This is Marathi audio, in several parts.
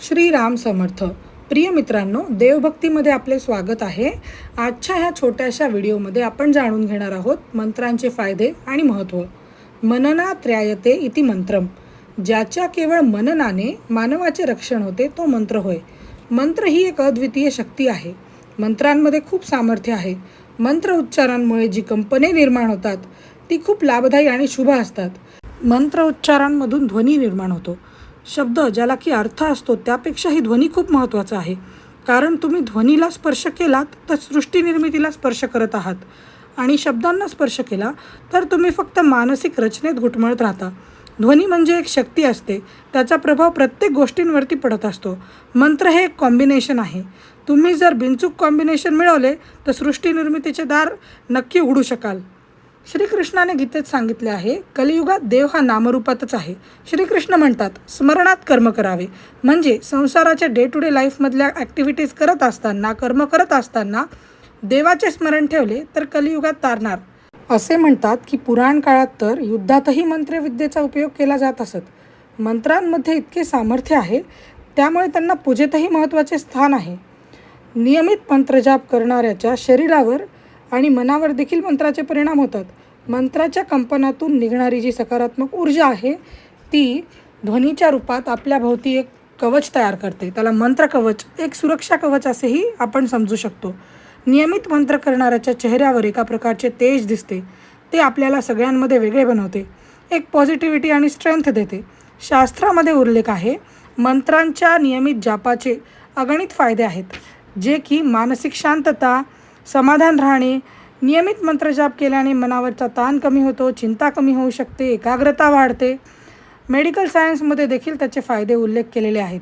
श्रीराम समर्थ. प्रिय मित्रांनो देवभक्तीमध्ये आपले स्वागत आहे. आजच्या ह्या छोट्याशा व्हिडिओमध्ये आपण जाणून घेणार आहोत मंत्रांचे फायदे आणि महत्त्व मनना त्रयायते इति मंत्रम. ज्याच्या केवळ मननाने मानवाचे रक्षण होते तो मंत्र होय. मंत्र ही एक अद्वितीय शक्ती आहे. मंत्रांमध्ये खूप सामर्थ्य आहे. मंत्र उच्चारांमुळे जी कंपने निर्माण होतात ती खूप लाभदायी आणि शुभ असतात. मंत्र उच्चारांमधून ध्वनी निर्माण होतो. शब्द ज्याला की अर्थ असतो त्यापेक्षाही ध्वनी खूप महत्त्वाचा आहे. कारण तुम्ही ध्वनीला स्पर्श केलात तर सृष्टी निर्मितीला स्पर्श करत आहात. आणि शब्दांना स्पर्श केला तर तुम्ही फक्त मानसिक रचनेत घुटमळत राहता. ध्वनी म्हणजे एक शक्ती असते त्याचा प्रभाव प्रत्येक गोष्टींवरती पडत असतो. मंत्र हे एक कॉम्बिनेशन आहे. तुम्ही जर बिनचूक कॉम्बिनेशन मिळवले तर सृष्टी निर्मितीचे दार नक्की उघडू शकाल. श्रीकृष्णाने गीतेत सांगितले आहे कलियुगात देव हा नामरूपातच आहे. श्रीकृष्ण म्हणतात स्मरणात कर्म करावे. म्हणजे संसाराच्या डे टू डे लाईफमधल्या ॲक्टिव्हिटीज करत असताना कर्म करत असताना देवाचे स्मरण ठेवले तर कलियुगात तारणार. असे म्हणतात की पुराण काळात तर युद्धातही मंत्रविद्येचा उपयोग केला जात असत. मंत्रांमध्ये इतके सामर्थ्य आहे त्यामुळे त्यांना पूजेतही महत्त्वाचे स्थान आहे. नियमित मंत्रजाप करणाऱ्याच्या शरीरावर आणि मनावर देखील मंत्राचे परिणाम होतात. मंत्राच्या कंपनातून निघणारी जी सकारात्मक ऊर्जा आहे ती ध्वनीच्या रूपात आपल्या भोवती एक कवच तयार करते. त्याला मंत्र कवच एक सुरक्षा कवच असेही आपण समजू शकतो. नियमित मंत्र करणाऱ्याच्या चेहऱ्यावर एका प्रकारचे तेज दिसते. ते आपल्याला सगळ्यांमध्ये वेगळे बनवते. एक पॉझिटिव्हिटी आणि स्ट्रेंथ देते. शास्त्रामध्ये उल्लेख आहे मंत्रांच्या नियमित जापाचे अगणित फायदे आहेत जे की मानसिक शांतता समाधान राहणे नियमित मंत्रजाप केल्याने मनावरचा ताण कमी होतो चिंता कमी होऊ शकते एकाग्रता वाढते. मेडिकल सायन्समध्ये देखील त्याचे फायदे उल्लेख केलेले आहेत.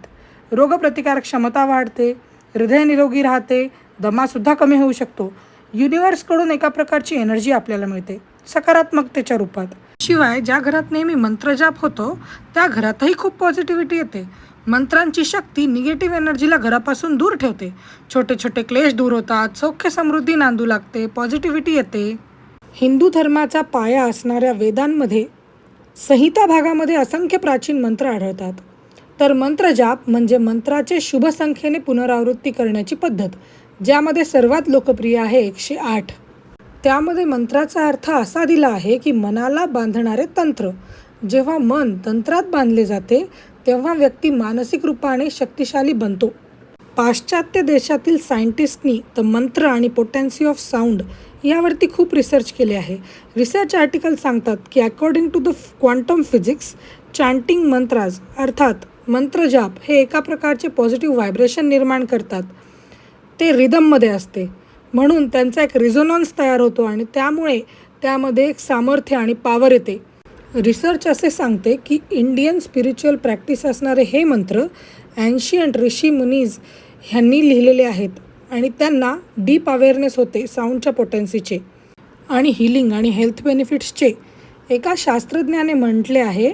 रोगप्रतिकारक क्षमता वाढते हृदय निरोगी राहते दमासुद्धा कमी होऊ शकतो. युनिवर्सकडून एका प्रकारची एनर्जी आपल्याला मिळते सकारात्मकतेच्या रूपात. शिवाय ज्या घरात नेहमी मंत्रजाप होतो त्या घरातही खूप पॉझिटिव्हिटी येते. मंत्रांची शक्ती निगेटिव्ह एनर्जीला घरापासून दूर ठेवते. छोटे छोटे क्लेश दूर होतात सौख्य समृद्धी नांदू लागते पॉझिटिव्हिटी येते. हिंदू धर्माचा पाया असणाऱ्या वेदांमध्ये संहिता भागामध्ये असंख्य प्राचीन मंत्र आढळतात. तर मंत्रजाप म्हणजे मंत्राचे शुभ संख्येने पुनरावृत्ती करण्याची पद्धत ज्यामध्ये सर्वात लोकप्रिय आहे एकशे आठ. त्यामध्ये मंत्राचा अर्थ असा दिला आहे की मनाला बांधणारे तंत्र जेव्हा मन तंत्रात बांधले जाते तेव्हा व्यक्ती मानसिक रूपाने शक्तिशाली बनतो. पाश्चात्य देशातील सायंटिस्टनी द मंत्र आणि पोटॅन्सी ऑफ साऊंड यावरती खूप रिसर्च केले आहे. रिसर्च आर्टिकल सांगतात की according to the quantum physics chanting mantras अर्थात मंत्रजाप हे एका प्रकारचे पॉझिटिव्ह व्हायब्रेशन निर्माण करतात. ते रिदममध्ये असते. म्हणून त्यांचा एक रिझोनन्स तयार होतो आणि त्यामुळे त्यामध्ये एक सामर्थ्य आणि पावर येते. रिसर्च असे सांगते की इंडियन स्पिरिच्युअल प्रॅक्टिस असणारे हे मंत्र अँशियंट ऋषी मुनीज ह्यांनी लिहिलेले आहेत आणि त्यांना डीप अवेअरनेस होते साऊंडच्या पोटेन्सीचे आणि हिलिंग आणि हेल्थ बेनिफिट्सचे एका शास्त्रज्ञाने म्हटले आहे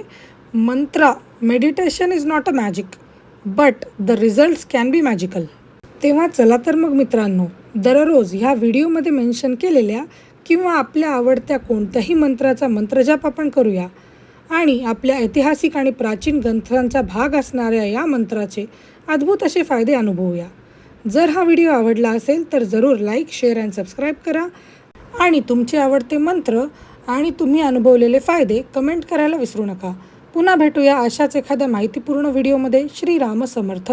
mantra meditation is not a magic but the results can be magical तेव्हा चला तर मग मित्रांनो दररोज ह्या व्हिडिओमध्ये मेन्शन केलेल्या किंवा आपल्या आवडत्या कोणत्याही मंत्राचा मंत्रजाप आपण करूया. आणि आपल्या ऐतिहासिक आणि प्राचीन ग्रंथांचा भाग असणाऱ्या या मंत्राचे अद्भुत असे फायदे अनुभवूया. जर हा व्हिडिओ आवडला असेल तर जरूर लाईक शेअर अँड सबस्क्राईब करा. आणि तुमचे आवडते मंत्र आणि तुम्ही अनुभवलेले फायदे कमेंट करायला विसरू नका. पुन्हा भेटूया अशाच एखाद्या माहितीपूर्ण व्हिडिओमध्ये. श्रीराम समर्थ.